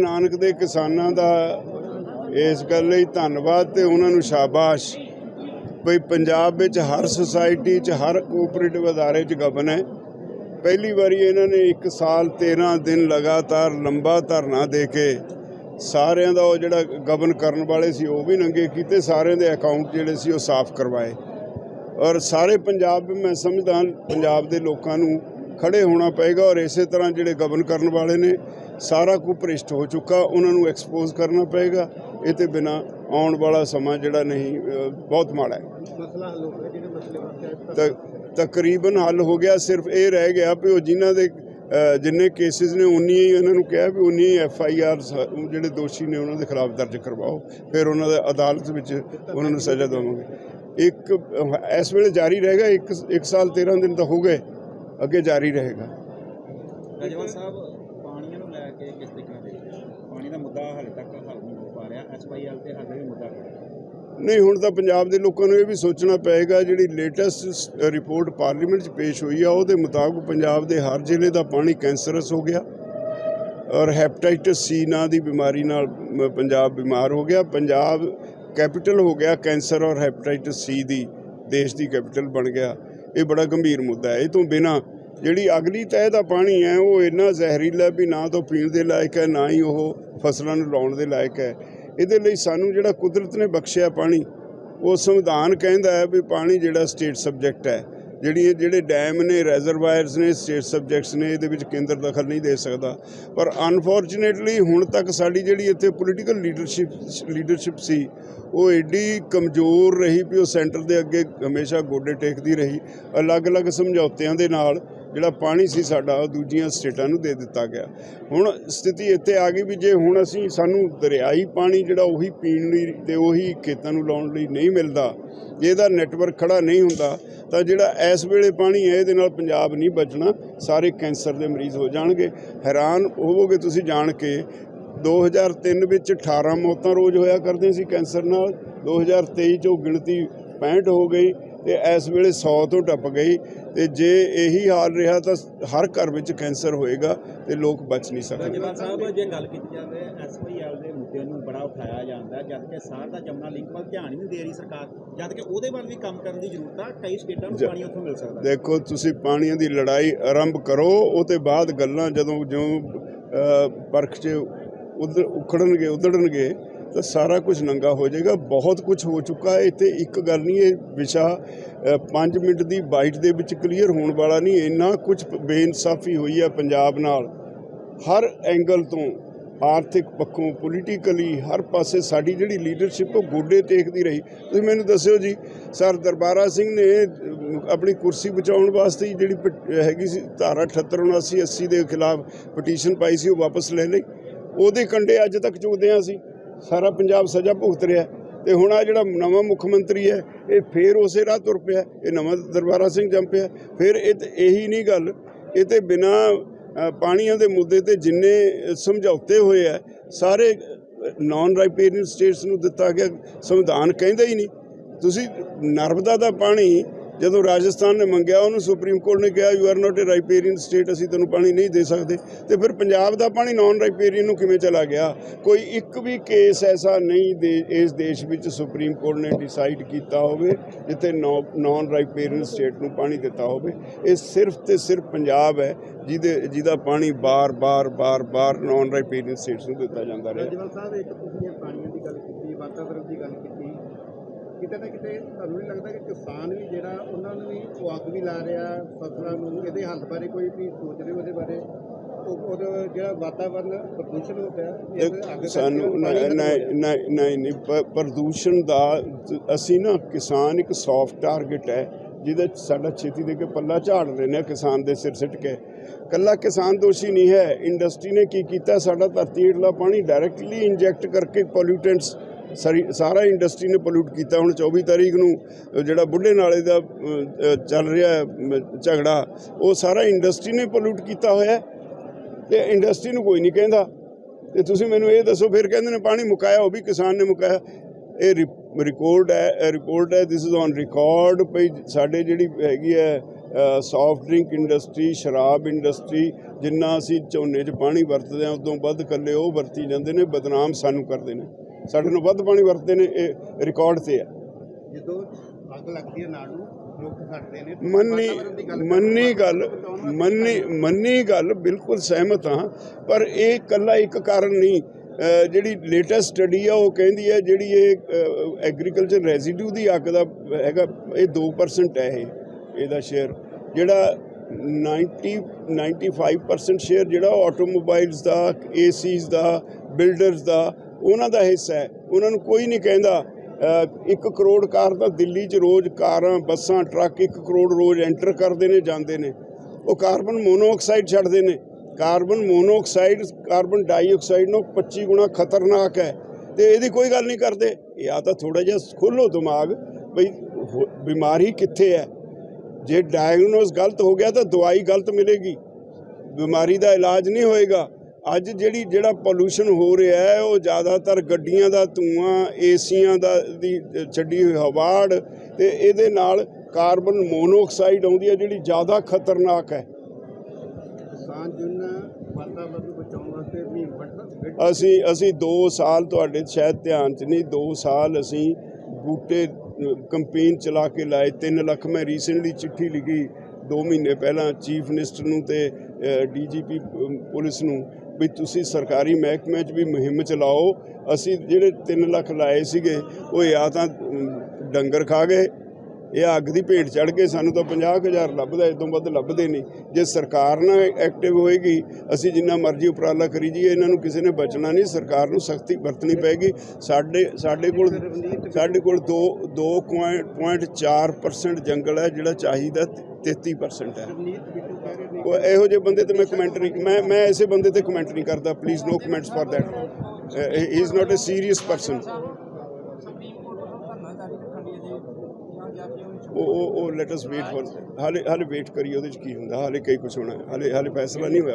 ਨਾਨਕ ਦੇ ਕਿਸਾਨਾਂ ਦਾ ਇਸ ਗੱਲ ਲਈ ਧੰਨਵਾਦ ਤੇ ਉਹਨਾਂ ਨੂੰ ਸ਼ਾਬਾਸ਼। ਭਈ ਪੰਜਾਬ ਵਿੱਚ ਹਰ ਸੁਸਾਇਟੀ 'ਚ, ਹਰ ਕੋਆਪਰੇਟਿਵ ਅਦਾਰੇ 'ਚ ਗਬਨ ਹੈ। ਪਹਿਲੀ ਵਾਰੀ ਇਹਨਾਂ ਨੇ 1 ਸਾਲ 13 ਦਿਨ ਲਗਾਤਾਰ ਲੰਬਾ ਧਰਨਾ ਦੇ ਕੇ ਸਾਰਿਆਂ ਦਾ ਉਹ ਜਿਹੜਾ ਗਬਨ ਕਰਨ ਵਾਲੇ ਸੀ, ਉਹ ਵੀ ਨੰਗੇ ਕੀਤੇ। ਸਾਰਿਆਂ ਦੇ ਅਕਾਊਂਟ ਜਿਹੜੇ ਸੀ, ਉਹ ਸਾਫ਼ ਕਰਵਾਏ। ਔਰ ਸਾਰੇ ਪੰਜਾਬ ਮੈਂ ਸਮਝਦਾ ਪੰਜਾਬ ਦੇ ਲੋਕਾਂ ਨੂੰ ਖੜੇ ਹੋਣਾ ਪਏਗਾ ਔਰ ਇਸੇ ਤਰ੍ਹਾਂ ਜਿਹੜੇ ਗਬਨ ਕਰਨ ਵਾਲੇ ਨੇ ਸਾਰਾ ਕੁ ਭ੍ਰਿਸ਼ਟ ਹੋ ਚੁੱਕਾ ਉਹਨਾਂ ਨੂੰ ਐਕਸਪੋਜ਼ ਕਰਨਾ ਪਏਗਾ। ਇਹ ਤੇ ਬਿਨਾ ਆਉਣ ਵਾਲਾ ਸਮਾਂ ਜਿਹੜਾ ਨਹੀਂ ਬਹੁਤ ਮਾੜਾ ਹੈ। ਮਸਲਾ ਹੱਲ ਹੋ ਗਿਆ ਜਿਹੜੇ ਮਸਲੇ ਵਾਸਤੇ ਤ- ਤਕਰੀਬਨ ਹੱਲ ਹੋ ਗਿਆ ਸਿਰਫ ਇਹ ਰਹਿ ਗਿਆ ਵੀ ਉਹ ਜਿਨ੍ਹਾਂ ਦੇ ਜਿੰਨੇ ਕੇਸਿਸ ਨੇ ਉਨੀ ਹੀ ਉਹਨਾਂ ਨੂੰ ਕਿਹਾ ਵੀ ਉਨੀ ਐਫ ਆਈ ਆਰ ਜਿਹੜੇ ਦੋਸ਼ੀ ਨੇ ਉਹਨਾਂ ਦੇ ਖਿਲਾਫ ਦਰਜ ਕਰਵਾਓ। ਫਿਰ ਉਹਨਾਂ ਦੇ ਅਦਾਲਤ ਵਿੱਚ ਉਹਨਾਂ ਨੂੰ ਸਜ਼ਾ ਦੇਵਾਂਗੇ। ਇੱਕ ਇਸ ਵੇਲੇ ਜਾਰੀ ਰਹੇਗਾ ਇੱਕ ਇੱਕ ਸਾਲ 13 ਦਿਨ ਤਾਂ ਹੋ ਗਏ। ਅੱਗੇ ਜਾਰੀ ਰਹੇਗਾ। ਸਾਹਿਬ ਪਾਣੀਆਂ ਕਿਸ ਤਰੀਕੇ ਨਾਲ ਦੇਖਦੇ ਪਾਣੀ ਦਾ ਮੁੱਦਾ ਹਾਲੇ ਤੱਕ ਹੱਲ ਨਹੀਂ ਹੋ ਪਾ ਰਿਹਾ। ਐਸਪੀਐਲ ਤੇ ਹਾਲੇ ਵੀ ਮੁੱਦਾ ਨਹੀਂ, ਹੁਣ ਤਾਂ ਪੰਜਾਬ ਦੇ ਲੋਕਾਂ ਨੂੰ ਇਹ ਵੀ ਸੋਚਣਾ ਪਏਗਾ, ਜਿਹੜੀ ਲੇਟੈਸਟ ਰਿਪੋਰਟ ਪਾਰਲੀਮੈਂਟ 'ਚ ਪੇਸ਼ ਹੋਈ ਆ, ਉਹਦੇ ਮੁਤਾਬਕ ਪੰਜਾਬ ਦੇ ਹਰ ਜ਼ਿਲ੍ਹੇ ਦਾ ਪਾਣੀ ਕੈਂਸਰਸ ਹੋ ਗਿਆ ਔਰ ਹੈਪੇਟਾਈਟਸ ਸੀ ਨਾਂ ਦੀ ਬਿਮਾਰੀ ਨਾਲ ਪੰਜਾਬ ਬਿਮਾਰ ਹੋ ਗਿਆ। ਪੰਜਾਬ ਕੈਪੀਟਲ ਹੋ ਗਿਆ ਕੈਂਸਰ ਔਰ ਹੈਪੇਟਾਈਟਸ ਸੀ ਦੀ, ਦੇਸ਼ ਦੀ ਕੈਪੀਟਲ ਬਣ ਗਿਆ। ਇਹ ਬੜਾ ਗੰਭੀਰ ਮੁੱਦਾ ਹੈ। ਇਹ ਤੋਂ ਬਿਨਾ ਜਿਹੜੀ ਅਗਲੀ ਤਹਿ ਦਾ ਪਾਣੀ ਹੈ, ਉਹ ਇੰਨਾ ਜ਼ਹਿਰੀਲਾ ਵੀ ਨਾ ਤਾਂ ਪੀਣ ਦੇ ਲਾਇਕ ਹੈ, ਨਾ ਹੀ ਉਹ ਫਸਲਾਂ ਨੂੰ ਲਾਉਣ ਦੇ ਲਾਇਕ ਹੈ। ਇਹਦੇ ਲਈ ਸਾਨੂੰ ਜਿਹੜਾ ਕੁਦਰਤ ਨੇ ਬਖਸ਼ਿਆ ਪਾਣੀ, ਉਹ ਸੰਵਿਧਾਨ ਕਹਿੰਦਾ ਹੈ ਵੀ ਪਾਣੀ ਜਿਹੜਾ ਸਟੇਟ ਸਬਜੈਕਟ ਹੈ। ਜਿਹੜੀ ਜਿਹੜੇ ਡੈਮ ਨੇ, ਰੈਜ਼ਰਵਾਇਰਸ ਨੇ, ਸਟੇਟ ਸਬਜੈਕਟਸ ਨੇ, ਇਹਦੇ ਵਿੱਚ ਕੇਂਦਰ ਦਖਲ ਨਹੀਂ ਦੇ ਸਕਦਾ। ਪਰ ਅਨਫੋਰਚੂਨੇਟਲੀ ਹੁਣ ਤੱਕ ਸਾਡੀ ਜਿਹੜੀ ਇੱਥੇ ਪੋਲੀਟੀਕਲ ਲੀਡਰਸ਼ਿਪ ਲੀਡਰਸ਼ਿਪ ਸੀ, ਉਹ ਐਡੀ ਕਮਜ਼ੋਰ ਰਹੀ ਵੀ ਉਹ ਸੈਂਟਰ ਦੇ ਅੱਗੇ ਹਮੇਸ਼ਾ ਗੋਡੇ ਟੇਕਦੀ ਰਹੀ। ਅਲੱਗ-ਅਲੱਗ ਸਮਝੌਤਿਆਂ ਦੇ ਨਾਲ ਜਿਹੜਾ ਪਾਣੀ ਸੀ ਸਾਡਾ, ਉਹ ਦੂਜੀਆਂ ਸਟੇਟਾਂ ਨੂੰ ਦੇ ਦਿੱਤਾ ਗਿਆ। ਹੁਣ ਸਥਿਤੀ ਇੱਥੇ ਆ ਗਈ ਵੀ ਜੇ ਹੁਣ ਅਸੀਂ ਸਾਨੂੰ ਦਰਿਆਈ ਪਾਣੀ ਜਿਹੜਾ ਉਹੀ ਪੀਣ ਲਈ ਤੇ ਉਹੀ ਖੇਤਾਂ ਨੂੰ ਲਾਉਣ ਲਈ ਨਹੀਂ ਮਿਲਦਾ, ਜੇ ਇਹਦਾ ਨੈਟਵਰਕ ਖੜਾ ਨਹੀਂ ਹੁੰਦਾ, ਤਾਂ ਜਿਹੜਾ ਇਸ ਵੇਲੇ ਪਾਣੀ ਹੈ, ਇਹਦੇ ਨਾਲ ਪੰਜਾਬ ਨਹੀਂ ਬਚਣਾ, ਸਾਰੇ ਕੈਂਸਰ ਦੇ ਮਰੀਜ਼ ਹੋ ਜਾਣਗੇ। ਹੈਰਾਨ ਹੋਵੋਗੇ ਤੁਸੀਂ ਜਾਣ ਕੇ 2003 ਵਿੱਚ 18 ਮੌਤਾਂ ਰੋਜ਼ ਹੋਇਆ ਕਰਦੇ ਸੀ ਕੈਂਸਰ ਨਾਲ 2023 ਚ ਉਹ ਗਿਣਤੀ 65 ਹੋ ਗਈ ਤੇ ਇਸ ਵੇਲੇ 100 ਤੋਂ ਟੱਪ ਗਈ ਤੇ ਜੇ ਇਹੀ ਹਾਲ ਰਿਹਾ ਤਾਂ ਹਰ ਘਰ ਵਿੱਚ ਕੈਂਸਰ ਹੋਏਗਾ ਤੇ ਲੋਕ ਬਚ ਨਹੀਂ ਸਕਦੇ। ਰਾਜਵਾਲ ਸਾਹਿਬ ਜੇ ਗੱਲ ਕੀਤੀ ਜਾਵੇ ਐਸਪੀਐਲ ਦੇ ਮੁੱਦੇ ਨੂੰ ਬੜਾ ਉਠਾਇਆ ਜਾਂਦਾ ਜਦ ਕਿ ਸਾਰ ਦਾ ਜਮਨਾ ਲਿੰਕ ਵੱਲ ਧਿਆਨ ਹੀ ਨਹੀਂ ਦੇ ਰਹੀ ਸਰਕਾਰ। ਜਦ ਕਿ ਉਹਦੇ ਵੱਲ ਵੀ ਕੰਮ ਕਰਨ ਦੀ ਜ਼ਰੂਰਤ ਆ ਕਈ ਸਟੇਟਾਂ ਨੂੰ ਪਾਣੀ ਉੱਥੋਂ ਮਿਲ ਸਕਦਾ ਦੇਖੋ ਤੁਸੀਂ ਪਾਣੀਆਂ ਦੀ ਲੜਾਈ ਆਰੰਭ ਕਰੋ ਉਹ ਤੇ ਬਾਅਦ ਗੱਲਾਂ ਜਦੋਂ ਜਿਉਂ ਪਰਖ 'ਚ ਉਧਰ ਉਖੜਨਗੇ ਉਧੜਨਗੇ ਤਾਂ ਸਾਰਾ ਕੁਝ ਨੰਗਾ ਹੋ ਜਾਏਗਾ। ਬਹੁਤ ਕੁਝ ਹੋ ਚੁੱਕਾ ਹੈ। ਇੱਥੇ ਇੱਕ ਗੱਲ ਨਹੀਂ, ਇਹ ਵਿਸ਼ਾ 5 ਮਿੰਟ ਦੀ ਬਾਈਟ ਦੇ ਵਿੱਚ ਕਲੀਅਰ ਹੋਣ ਵਾਲਾ ਨਹੀਂ। ਇੰਨਾ ਕੁਝ ਬੇਇਨਸਾਫੀ ਹੋਈ ਹੈ ਪੰਜਾਬ ਨਾਲ। ਹਰ ਐਂਗਲ ਤੋਂ, ਆਰਥਿਕ ਪੱਖੋਂ ਪੋਲੀਟੀਕਲੀ ਹਰ ਪਾਸੇ ਸਾਡੀ ਜਿਹੜੀ ਲੀਡਰਸ਼ਿਪ ਉਹ ਗੋਡੇ ਟੇਕਦੀ ਰਹੀ। ਤੁਸੀਂ ਮੈਨੂੰ ਦੱਸਿਓ ਜੀ, ਸਰ ਦਰਬਾਰਾ ਸਿੰਘ ਨੇ ਆਪਣੀ ਕੁਰਸੀ ਬਚਾਉਣ ਵਾਸਤੇ ਜਿਹੜੀ ਪਟ- ਹੈਗੀ ਸੀ, ਧਾਰਾ 78 79 80 ਦੇ ਖਿਲਾਫ ਪਟੀਸ਼ਨ ਪਾਈ ਸੀ, ਉਹ ਵਾਪਸ ਲੈ ਲਈ। ਉਹਦੇ ਕੰਡੇ ਅੱਜ ਤੱਕ ਚੁਗਦੇ ਹਾਂ ਅਸੀਂ। ਸਾਰਾ ਪੰਜਾਬ ਸਜ਼ਾ ਭੁਗਤ ਰਿਹਾ ਤੇ ਹੁਣ ਆ ਜਿਹੜਾ ਨਵਾਂ ਮੁੱਖ ਮੰਤਰੀ ਹੈ, ਇਹ ਫੇਰ ਉਸੇ ਰਾਹ ਤੁਰ ਪਿਆ ਇਹ ਨਵਾਂ ਦਰਬਾਰਾ ਸਿੰਘ ਜੰਮ ਪਿਆ ਫਿਰ ਇਹ ਤੇ ਇਹੀ ਨਹੀਂ ਗੱਲ, ਇਹ ਤੇ ਬਿਨਾ ਪਾਣੀਆਂ ਦੇ ਮੁੱਦੇ ਤੇ ਜਿੰਨੇ ਸਮਝੌਤੇ ਹੋਏ ਆ, ਸਾਰੇ ਨਾਨ ਰਾਈਪੇਰੀਅਨ ਸਟੇਟਸ ਨੂੰ ਦਿੱਤਾ ਗਿਆ ਸੰਵਿਧਾਨ ਕਹਿੰਦਾ ਹੀ ਨਹੀਂ। ਤੁਸੀਂ ਨਰਮਦਾ ਦਾ ਪਾਣੀ ਜਦੋਂ ਰਾਜਸਥਾਨ ਨੇ ਮੰਗਿਆ, ਉਹਨੂੰ ਸੁਪਰੀਮ ਕੋਰਟ ਨੇ ਕਿਹਾ you are not a riparian state ਅਸੀਂ ਤੈਨੂੰ ਪਾਣੀ ਨਹੀਂ ਦੇ ਸਕਦੇ। ਤੇ ਫਿਰ ਪੰਜਾਬ ਦਾ ਪਾਣੀ ਨਾਨ ਰਾਈਪੇਰੀਅਨ ਨੂੰ ਕਿਵੇਂ ਚਲਾ ਗਿਆ? ਕੋਈ ਇੱਕ ਵੀ ਕੇਸ ਐਸਾ ਨਹੀਂ ਦੇ, ਇਸ ਦੇਸ਼ ਵਿੱਚ ਸੁਪਰੀਮ ਕੋਰਟ ਨੇ ਡਿਸਾਈਡ ਕੀਤਾ ਹੋਵੇ, ਜਿੱਥੇ ਨਾਨ ਰਾਈਪੇਰੀਅਨ ਸਟੇਟ ਨੂੰ ਪਾਣੀ ਦਿੱਤਾ ਹੋਵੇ। ਇਹ ਸਿਰਫ ਤੇ ਸਿਰਫ ਪੰਜਾਬ ਹੈ, ਜਿਹਦੇ, ਜਿਹਦਾ ਪਾਣੀ ਬਾਰ-ਬਾਰ ਬਾਰ-ਬਾਰ ਨਾਨ ਰਾਈਪੇਰੀਅਨ ਸਟੇਟਸ ਨੂੰ ਦਿੱਤਾ ਜਾਂਦਾ ਰਿਹਾ। ਸਾਹਿਬ, ਇੱਕ ਤੁਸੀਂ ਪਾਣੀਆਂ ਦੀ ਗੱਲ ਕੀਤੀ ਵਾਤਾਵਰਣ ਦੀ ਗੱਲ ਕੀਤੀ ਕਿਤੇ ਨਾ ਕਿਤੇ ਤੁਹਾਨੂੰ ਨਹੀਂ ਲੱਗਦਾ ਕਿ ਕਿਸਾਨ ਵੀ ਜਿਹੜਾ ਉਹਨਾਂ ਨੂੰ ਵੀ ਅੱਗ ਵੀ ਲਾ ਰਿਹਾ ਫਸਲਾਂ ਨੂੰ ਇਹਦੇ ਹੱਲ ਬਾਰੇ ਕੋਈ ਵੀ ਸੋਚ ਰਹੇ ਉਹਦੇ ਬਾਰੇ ਉਹ ਜਿਹੜਾ ਪ੍ਰਦੂਸ਼ਣ ਹੋ ਸਾਨੂੰ ਨਹੀਂ ਨਹੀਂ ਰਿਹਾ। ਨਹੀਂ ਦਾ ਅਸੀਂ ਨਾ ਕਿਸਾਨ ਇੱਕ ਸੌਫਟ ਟਾਰਗੇਟ ਹੈ ਜਿਹਦੇ ਸਾਡਾ ਛੇਤੀ ਦੇ ਕੇ ਪੱਲਾ ਝਾੜ ਲੈਂਦੇ ਹਾਂ ਕਿਸਾਨ ਦੇ ਸਿਰ ਸਿੱਟ ਕੇ ਕੱਲਾ ਕਿਸਾਨ ਦੋਸ਼ੀ ਨਹੀਂ ਹੈ ਇੰਡਸਟਰੀ ਨੇ ਕੀ ਕੀਤਾ ਸਾਡਾ ਧਰਤੀ ਹੇਠਲਾ ਪਾਣੀ ਡਾਇਰੈਕਟਲੀ ਇੰਜੈਕਟ ਕਰਕੇ ਪੋਲਿਊਟੈਂਟਸ ਸਾਰੀ ਸਾਰਾ ਇੰਡਸਟਰੀ ਨੇ ਪੋਲਿਊਟ ਕੀਤਾ। ਹੁਣ 24 ਤਾਰੀਖ ਨੂੰ ਜਿਹੜਾ ਬੁੱਢੇ ਨਾਲੇ ਦਾ ਚੱਲ ਰਿਹਾ ਝਗੜਾ, ਉਹ ਸਾਰਾ ਇੰਡਸਟਰੀ ਨੇ ਪੋਲਿਊਟ ਕੀਤਾ ਹੋਇਆ ਹੈ। ਤੇ ਇੰਡਸਟਰੀ ਨੂੰ ਕੋਈ ਨਹੀਂ ਕਹਿੰਦਾ। ਤੇ ਤੁਸੀਂ ਮੈਨੂੰ ਇਹ ਦੱਸੋ, ਫਿਰ ਕਹਿੰਦੇ ਨੇ ਪਾਣੀ ਮੁਕਾਇਆ, ਉਹ ਵੀ ਕਿਸਾਨ ਨੇ ਮੁਕਾਇਆ। ਇਹ ਰਿਕਾਰਡ ਹੈ ਰਿਪੋਰਟ ਹੈ ਦਿਸ ਇਜ਼ ਔਨ ਰਿਕਾਰਡ ਭਈ ਸਾਡੇ ਜਿਹੜੀ ਹੈਗੀ ਹੈ ਸੌਫਟ ਡਰਿੰਕ ਇੰਡਸਟਰੀ ਸ਼ਰਾਬ ਇੰਡਸਟਰੀ ਜਿੰਨਾ ਅਸੀਂ ਝੋਨੇ 'ਚ ਪਾਣੀ ਵਰਤਦੇ ਹਾਂ, ਉਦੋਂ ਵੱਧ ਇਕੱਲੇ ਉਹ ਵਰਤੀ ਜਾਂਦੇ ਨੇ, ਬਦਨਾਮ ਸਾਨੂੰ ਕਰਦੇ ਨੇ। ਸਾਡੇ ਨੂੰ ਵੱਧ ਪਾਣੀ ਵਰਤਦੇ ਨੇ ਇਹ ਰਿਕਾਰਡ ਤੇ ਆ। ਜਦੋਂ ਅੱਗ ਲੱਗਦੀ ਹੈ ਨਾੜ ਨੂੰ ਲੋਕ ਛੱਡਦੇ ਨੇ। ਮੰਨੀ ਵਾਤਾਵਰਣ ਦੀ ਗੱਲ ਮੰਨੀ ਗੱਲ ਬਚਾਉਣ ਵਾਸਤੇ ਮੰਨੀ ਮੰਨੀ ਗੱਲ ਬਿਲਕੁਲ ਸਹਿਮਤ ਹਾਂ ਪਰ ਇਹ ਇਕੱਲਾ ਇੱਕ ਕਾਰਨ ਨਹੀਂ। ਜਿਹੜੀ ਲੇਟੈਸਟ ਸਟੱਡੀ ਆ ਉਹ ਕਹਿੰਦੀ ਹੈ ਜਿਹੜੀ ਇਹ ਐਗਰੀਕਲਚਰ ਰੈਜ਼ੀਡਿਊ ਦੀ ਅੱਗ ਦਾ ਹੈਗਾ ਇਹ 2% ਹੈ ਇਹ ਇਹਦਾ ਸ਼ੇਅਰ ਜਿਹੜਾ 90 95% ਸ਼ੇਅਰ ਜਿਹੜਾ ਆਟੋਮੋਬਾਈਲਸ ਦਾ ਏਸੀਜ਼ ਦਾ ਬਿਲਡਰਸ ਦਾ ਉਹਨਾਂ ਦਾ ਹਿੱਸਾ ਹੈ। ਉਹਨਾਂ ਨੂੰ ਕੋਈ ਨਹੀਂ ਕਹਿੰਦਾ ਅ, ਇੱਕ ਕਰੋੜ ਕਾਰ ਤਾਂ ਦਿੱਲੀ 'ਚ ਰੋਜ਼ ਕਾਰਾਂ ਬੱਸਾਂ ਟਰੱਕ ਇੱਕ ਕਰੋੜ ਰੋਜ਼ ਐਂਟਰ ਕਰਦੇ ਨੇ ਜਾਂਦੇ ਨੇ। ਉਹ ਕਾਰਬਨ ਮੋਨੋਆਕਸਾਈਡ ਛੱਡਦੇ ਨੇ। ਕਾਰਬਨ ਮੋਨੋਆਕਸਾਈਡ ਕਾਰਬਨ ਡਾਈਆਕਸਾਈਡ ਨੂੰ 25 ਗੁਣਾ ਖਤਰਨਾਕ ਹੈ। ਤੇ ਇਹਦੀ ਕੋਈ ਗੱਲ ਨਹੀਂ ਕਰਦੇ। ਇਹ ਤਾਂ ਥੋੜਾ ਜਿਹਾ ਖੋਲੋ ਦਿਮਾਗ ਬਈ ਹੋ- ਬਿਮਾਰੀ ਕਿੱਥੇ ਹੈ? ਜੇ ਡਾਇਗਨੋਸ ਗਲਤ ਹੋ ਗਿਆ ਤਾਂ ਦਵਾਈ ਗਲਤ ਮਿਲੇਗੀ। ਬਿਮਾਰੀ ਦਾ ਇਲਾਜ ਨਹੀਂ ਹੋਏਗਾ। ਅੱਜ ਜਿਹੜੀ ਜਿਹੜਾ ਪੋਲੂਸ਼ਨ ਹੋ ਰਿਹਾ ਹੈ ਉਹ ਜ਼ਿਆਦਾਤਰ ਗੱਡੀਆਂ ਦਾ ਧੂਆਂ ਏਸੀਆਂ ਦਾ ਦੀ ਛੱਡੀ ਹੋਈ ਹਵਾੜ ਤੇ ਇਹਦੇ ਨਾਲ ਕਾਰਬਨ ਮੋਨੋਆਕਸਾਈਡ ਆਉਂਦੀ ਹੈ ਜਿਹੜੀ ਜ਼ਿਆਦਾ ਖਤਰਨਾਕ ਹੈ। ਕਿਸਾਨ ਜੁਨ ਵਾਤਾਵਰਨ ਨੂੰ ਬਚਾਉਣ ਵਾਸਤੇ ਵੀ ਵੱਡਾ ਅਸੀਂ ਅਸੀਂ 2 ਸਾਲ ਤੁਹਾਡੇ ਸ਼ਾਇਦ ਧਿਆਨ 'ਚ ਨਹੀਂ 2 ਸਾਲ ਅਸੀਂ ਬੂਟੇ ਕੰਪੇਨ ਚਲਾ ਕੇ ਲਾਏ। 3 ਲੱਖ ਮੈਂ ਰੀਸੈਂਟਲੀ ਚਿੱਠੀ ਲਿਖੀ 2 ਮਹੀਨੇ ਪਹਿਲਾਂ ਚੀਫ ਮਿਨਿਸਟਰ ਨੂੰ ਤੇ ਡੀਜੀਪੀ ਪੁਲਿਸ ਨੂੰ। ਵੀ ਤੁਸੀਂ ਸਰਕਾਰੀ ਮਹਿਕਮੇ 'ਚ ਵੀ ਮੁਹਿੰਮ ਚਲਾਓ। ਅਸੀਂ ਜਿਹੜੇ 3 ਲੱਖ ਲਾਏ ਸੀਗੇ, ਉਹ ਜਾਂ ਤਾਂ ਡੰਗਰ ਖਾ ਗਏ ਇਹ ਅੱਗ ਦੀ ਭੇਟ ਚੜ ਕੇ ਸਾਨੂੰ ਤਾਂ 50000 ਲੱਭਦਾ ਇਸ ਤੋਂ ਵੱਧ ਲੱਭਦੇ ਨਹੀਂ। ਜੇ ਸਰਕਾਰ ਨਾ ਐਕਟਿਵ ਹੋਏਗੀ, ਅਸੀਂ ਜਿੰਨਾ ਮਰਜ਼ੀ ਉਪਰਾਲਾ ਕਰੀ ਜਾਈਏ ਇਹਨਾਂ ਨੂੰ ਕਿਸੇ ਨੇ ਬਚਣਾ ਨਹੀਂ, ਸਰਕਾਰ ਨੂੰ ਸਖਤੀ ਵਰਤਣੀ ਪੈਗੀ ਸਾਡੇ ਸਾਡੇ ਕੋਲ ਸਾਡੇ ਕੋਲ 2 2.4% ਜੰਗਲ ਹੈ, ਜਿਹੜਾ ਚਾਹੀਦਾ 33% ਹੈ। ਉਹ ਇਹੋ ਜਿਹੇ ਬੰਦੇ ਤੇ ਮੈਂ ਕਮੈਂਟ ਨਹੀਂ ਮੈਂ ਮੈਂ ਐਸੇ ਬੰਦੇ ਤੇ ਕਮੈਂਟ ਨਹੀਂ ਕਰਦਾ please no comments for that he is not a serious person ਉਹ ਉਹ ਉਹ ਲੈਟ ਅਸ ਵੇਟ ਫॉर ਹਾਲੇ ਹਾਲੇ ਵੇਟ ਕਰੀ ਉਹਦੇ ਚ ਕੀ ਹੁੰਦਾ, ਹਾਲੇ ਕਈ ਕੁਝ ਹੋਣਾ, ਹਾਲੇ ਹਾਲੇ ਫੈਸਲਾ ਨਹੀਂ ਹੋਇਆ।